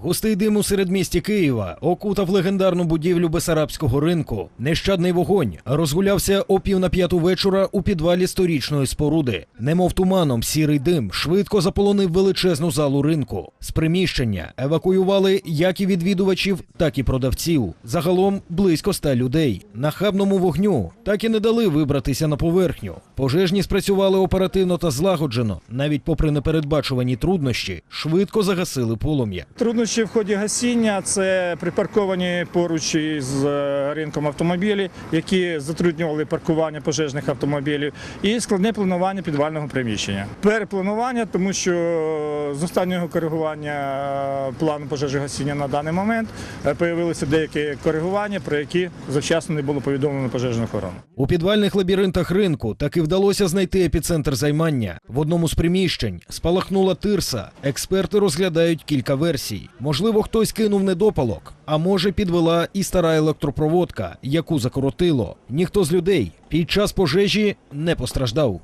Густий дим у середмісті Києва окутав легендарну будівлю Бесарабського ринку. Нещадний вогонь розгулявся о пів на п'яту вечора у підвалі сторічної споруди. Немов туманом, сірий дим швидко заполонив величезну залу ринку. З приміщення евакуювали як і відвідувачів, так і продавців. Загалом близько ста людей. Нахабному вогню так і не дали вибратися на поверхню. Пожежні спрацювали оперативно та злагоджено. Навіть попри непередбачувані труднощі, швидко загасили полум'я. Труднощі в ході гасіння це припарковані поруч із е, ринком автомобілі, які затруднювали паркування пожежних автомобілів, і складне планування підвального приміщення. Перепланування, тому що з останнього коригування е, плану пожежогасіння на даний момент е, появилися деякі коригування, про які завчасно не було повідомлено пожежну охорону. У підвальних лабіринтах ринку таки вдалося знайти епіцентр займання. В одному з приміщень спалахнула тирса. Експерти розглядають кілька версій. Можливо, хтось кинув недопалок, а може підвела і стара електропроводка, яку закоротило. Ніхто з людей під час пожежі не постраждав.